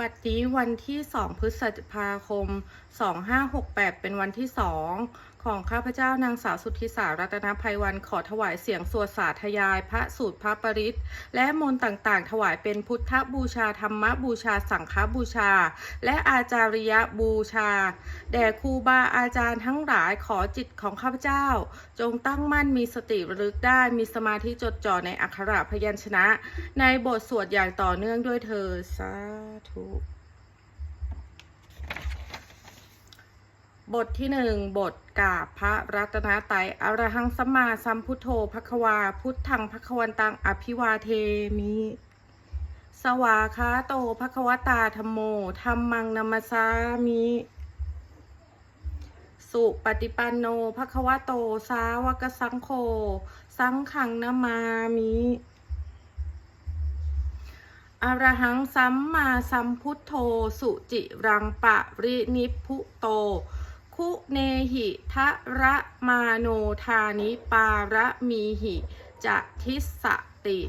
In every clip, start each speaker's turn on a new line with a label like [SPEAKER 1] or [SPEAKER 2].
[SPEAKER 1] บัดนี้วันที่ 2 พฤษภาคม 2568 เป็นวันที่ 2 ของข้าพเจ้านางสาวสุทธิสารัตนภัยวันขอถวายเสียงสวดสาธยาย พระสูตรพระปริตรและมนต์ต่างๆ ถวายเป็นพุทธบูชาธรรมบูชาสังฆบูชา และอาจาริยบูชา แด่ครูบาอาจารย์ทั้งหลายขอจิตของข้าพเจ้า จงตั้งมั่นมีสติระลึกได้มีสมาธิจดจ่อในอักขระพยัญชนะ ในบทสวดอย่างต่อเนื่องด้วยเธอสาธุ บทที่หนึ่งบทกาบพระรัตนตรัยอรหังสัมมาสัมพุทโธภควา พุทธังภควันตังอภิวาเทมิ สวาคาโตภควตาธรรมโมธรรมังนัมสามิ สุปฏิปันโนภควโต สาวกสังโฆสังขังนามามิอรหังสัมมาสัมพุทโธ สุจิรังปะรินิพุโต คุเนหิทะระมาโนทานิปาระมีหิจะทิสติ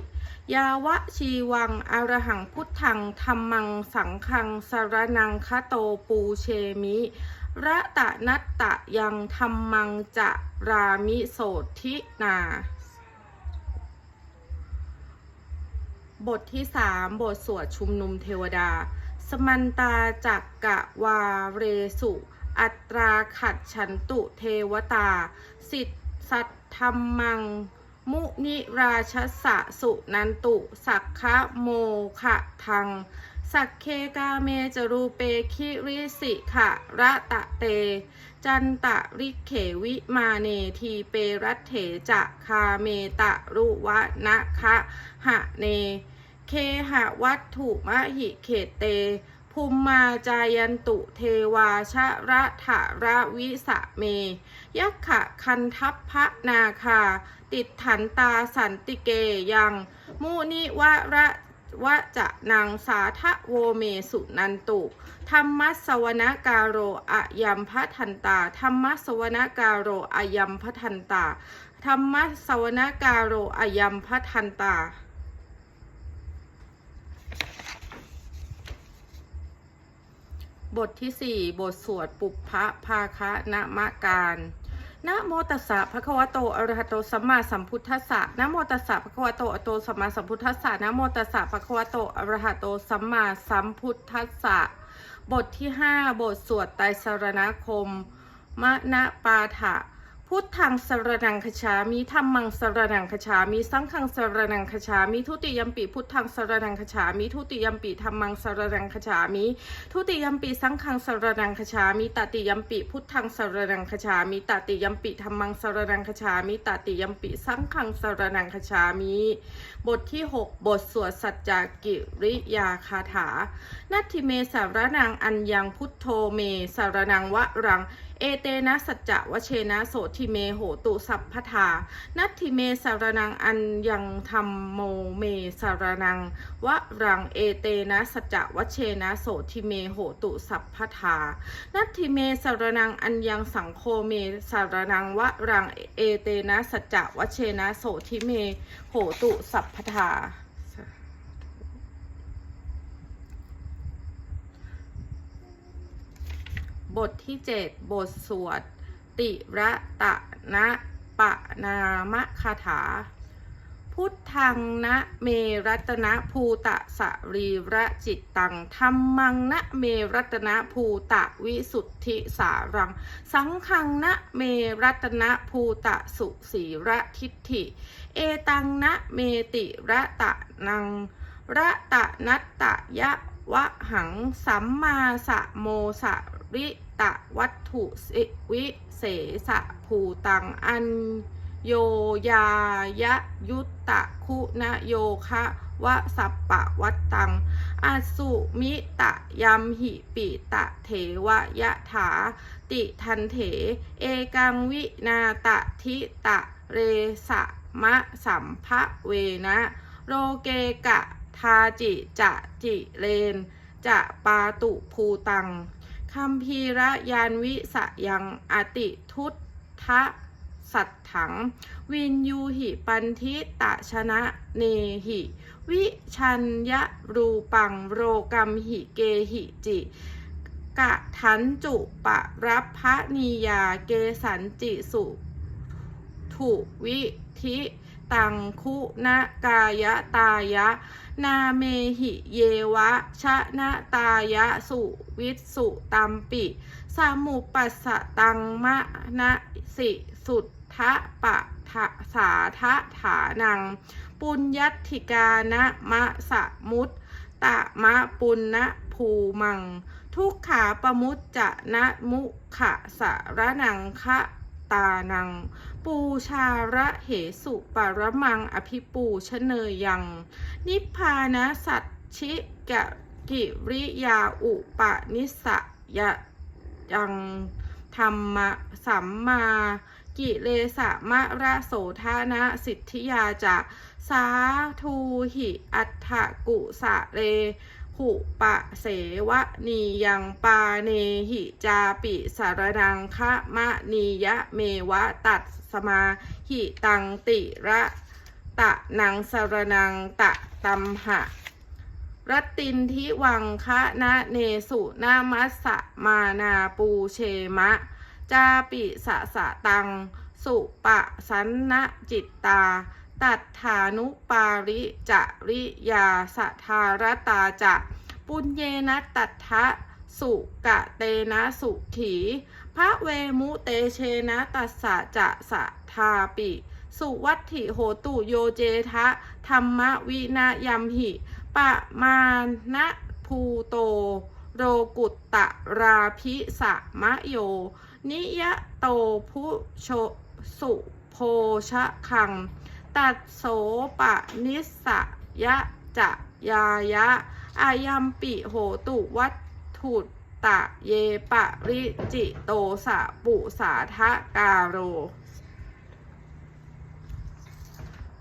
[SPEAKER 1] ยาวะชีวังอรหังพุทธังธรรมังสังฆังสรนังคโตปูเชมิระตะนัตตะยังธรรมังจะรามิโสทินา บทที่สามบทสวดชุมนุมเทวดา สมันตาจักกะวาเรสุ อัตราขัดฉันตุเทวตา สิทธสัทธรรมัง มุนิราชสะสุนันตุ สักคะโมขะทัง สักเคกาเมจรูเปคิริสิขะระตะเต จันตะริเขวิมาเนทีเปรัตเถจะคาเมตะรุวะนะคะหะเน เคหะวัตถุมหิเขตเต ภูมิมาจายันตุเทวาชะระถะระวิสะเม ยักขะคันทัพพะนาคา ติดถันตาสันติเกยัง มุนิวะระวะจะนางสาทะโวเมสุนันตุธรรมสวนการโรอะยัมพะทันตาธรรมสวนการโรอะยัมพะทันตาธรรมสวนการโรอะยัมพะทันตา บทที่ 4 บทสวดปุพพะภาคะนะมะการนะโมตัสสะภะคะวะโตอะระหะโตสัมมาสัมพุทธัสสะนะโมตัสสะภะคะวะโตอะระหะโตสัมมาสัมพุทธัสสะนะโมตัสสะภะคะวะโตอะระหะโตสัมมาสัมพุทธัสสะ บทที่ 5 บทสวดไตรสรณคม มะนะปาถะ พุทธังสรนังคชามิธรรมังสรนังคชามิ สังฆังสรนังคชามิ ทุติยมปิพุทธังสรนังคชามิ ทุติยมปิธรรมังสรนังคชามิ ทุติยมปิสังฆังสรนังคชามิ ตติยมปิพุทธังสรนังคชามิ ตติยมปิธรรมังสรนังคชามิ ตติยมปิสังฆังสรนังคชามิ บทที่ 6 บทสวดสัจจกิริยาคาถา นัตถิเมสารนังอัญญังพุทโธเมสารนังวะรังเอเตนะสัจจะวเชนะโสทิเมโหตุสัพพทา นัตถิเมสารนังอัญญังธรรมโมเมสารนังวะรังเอเตนะสัจจะวเชนะโสทิเมโหตุสัพพทา นัตถิเมสารนังอัญญังสังโฆเมสารนังวะรังเอเตนะสัจจะวเชนะโสทิเมโหตุสัพพทา บทที่ 7 บทสวด ติระตะนะปะนามะคาถา พุทธังนะเมรัตนะภูตะสรีระจิตตังธรรมังนะเมรัตนะภูตะวิสุทธิสารัง สังฆังนะเมรัตนะภูตะสุสีระทิฏฐิ เอตังนะเมติระตะนังระตะนัตตะยะวะหังสัมมาสะโมสะริ ตะวัตถุสิวิเสสะภูตังอันโยยายะยุตตะคุณโยคะวะสัปปะวัตตังอสุมิตะยัมหิปิตะเถวะยะถา ติทันเถ เอกังวินาตะทิตะเรสะมะสัมภะเวนะ โรเกกะทาจิจะจิเลน จะปาตุภูตัง คัมพีระยานวิสยังอติทุตทะสัตถัง วินยูหิปันทิตะชนะเนหิ วิชัญญะรูปังโรกัมหิเกหิจิกะทันจุปะรับพระนียาเกสันจิสุถุวิธิ ตังคุนกายะตายะ นาเมหิเยวะ ชะนะตายะสุวิสุตัมปิสามุปัสสะตังมะนะสิสุทธะปะทะสาทะฐานัง ปุญญัติกานะมะสะมุตตะมะปุณณภูมัง ทุกขาประมุจจะนะมุขะสะระนังคะ ตานัง ปูชาระเหสุปรมังอภิปูชเนยยัง นิพพานะสัจชิกะกิริยาอุปนิสสยะยังธรรมะสัมมากิเลสะมะระโสธานะสิทธิยาจะ สาทูหิอัฏฐกุสะเร หุปะเสวะนียังปาเนหิจาปิสารนังคะมะนียะเมวะตัดสมาหิตังติระตะนังสารนังตะตัมหะรัตตินทิวังคะนะเนสุนามัสสะมานาปูเชมะ จาปิสะสะตัง สุปะสันนะจิตตา ตัดฐานุปาริจาริยาสทารตาจะ ปุญเยนะตัทธะสุกะเตนะสุขีพระเวมุเตเชนะตัสสะจะสะทาปิ สุวัตถิโหตุโยเจทะธรรมวินายัมหิปะมานะภูโต โรกุตตะราพิสะมะโย นิยะโตพุโชสุโพชะคัง ตัดโสปะนิสยะจะยายะ อายัมปิโหตุวัตถุตะเยปะริจิโตสะปุสาทะกาโร